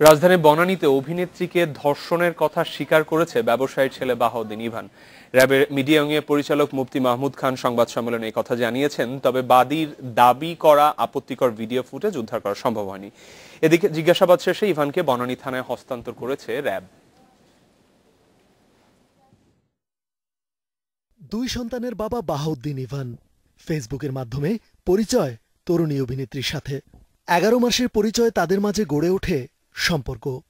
রাজধানীর বনানীতে অভিনেত্রীকে ধর্ষণের কথা স্বীকার করেছে ব্যবসায়ীর ছেলে বাহাউদ্দিন ইভান। র্যাবের মিডিয়া পরিচালক মুফতি মাহমুদ খান সংবাদ সম্মেলনে এই কথা জানিয়েছেন, তবে বাদীর দাবি করা আপত্তিকর ভিডিও ফুটেজ উদ্ধার করা সম্ভব হয়নি। এদিকে জিজ্ঞাসাবাদ শেষে ইভানকে বনানী থানায় হস্তান্তর করেছে র্যাব। দুই সন্তানের বাবা বাহাউদ্দিন ইভান। ফেসবুকের মাধ্যমে পরিচয় তরুণী অভিনেত্রীর সাথে। এগারো মাসের পরিচয় তাদের মাঝে গড়ে ওঠে সম্পর্ক।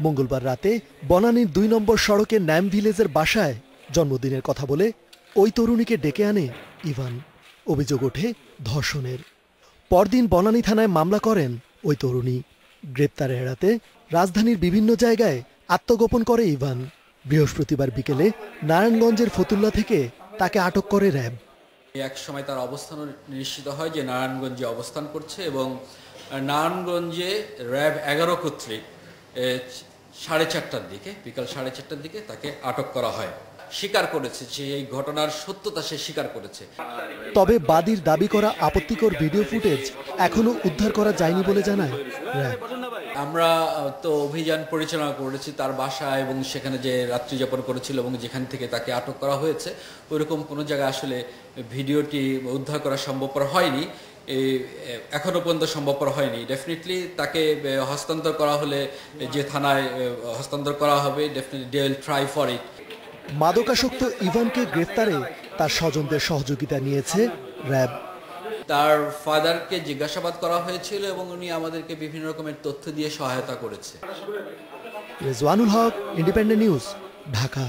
মঙ্গলবার রাতে বনানীর দুই নম্বর সড়কের ন্যাম ভিলেজের বাসায় জন্মদিনের কথা বলে ওই তরুণীকে ডেকে আনে ইভান। অভিযোগ ওঠে ধর্ষণের। পরদিন বনানী থানায় মামলা করেন ওই তরুণী। গ্রেপ্তার এড়াতে রাজধানীর বিভিন্ন জায়গায় আত্মগোপন করে ইভান। বৃহস্পতিবার বিকেলে নারায়ণগঞ্জের ফতুল্লা থেকে তাকে আটক করে র্যাব। এক সময় তার অবস্থান নিশ্চিত হয় যে নারায়ণগঞ্জে অবস্থান করছে এবং নারায়ণগঞ্জে র্যাব এগারো কর্তৃক সাড়ে চারটার দিকে বিকাল সাড়ে চারটার দিকে তাকে আটক করা হয়। স্বীকার করেছে যে এই ঘটনার সত্যতা সে স্বীকার করেছে। তবে বাদীর দাবি করা আপত্তিকর ভিডিও ফুটেজ এখনও উদ্ধার করা যায়নি বলে জানায় আমরা তো অভিযান পরিচালনা করেছি তার বাসা এবং সেখানে যে রাত্রি যাপন করেছিল এবং যেখান থেকে তাকে আটক করা হয়েছে ওইরকম কোনো জায়গায় আসলে ভিডিওটি উদ্ধার করা সম্ভবপর হয়নি। এই, এ, এখনও পর্যন্ত সম্ভবপর হয়নি। ডেফিনেটলি তাকে হস্তান্তর করা হলে যে থানায় হস্তান্তর করা হবে definitely they will try for it মাদকাসক্ত ইভানকে গ্রেফতারে তার স্বজনদের সহযোগিতা নিয়েছে র্যাব। তার ফাদারকে জিজ্ঞাসাবাদ করা হয়েছিল এবং উনি আমাদেরকে বিভিন্ন রকমের তথ্য দিয়ে সহায়তা করেছে। Rezwanul Haque independent news Dhaka.